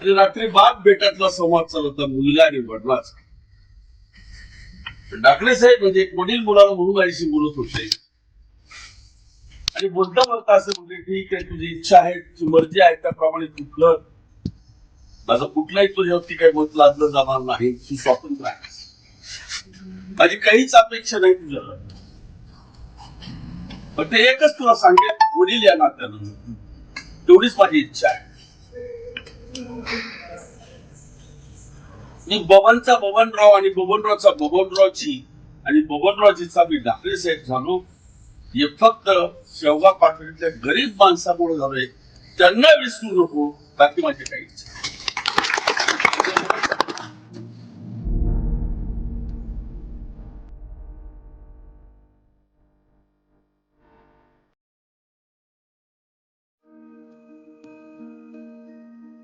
आणि रात्री बाप बेटातला संवाद चालू होता मुलगा आणि वडलाच. डाकरे साहेब म्हणजे वडील मुलाला म्हणून माझ्याशी बोलत होते. आणि बोलता बोलता असं म्हणजे ठीक आहे तुझी इच्छा आहे तुझी मर्जी आहे त्याप्रमाणे कुठलं? माझं कुठलाही तुझ्यावरती काही मत लादलं जाणार नाही तू स्वातंत्र्य आहे माझी काहीच अपेक्षा नाही तुझ्या फक्त एकच तुला सांगेल वडील या नात्यानं. तेवढीच माझी इच्छा आहे. मी बबनचा बबनराव आणि बबनरावचा बबनरावची आणि बबनरावजीचा मी डाकरे साहेब झालो. हे फक्त शेवगा पाठवणीतल्या गरीब माणसामुळे झालोय. त्यांना विसरू नको बाकी माझी काही इच्छा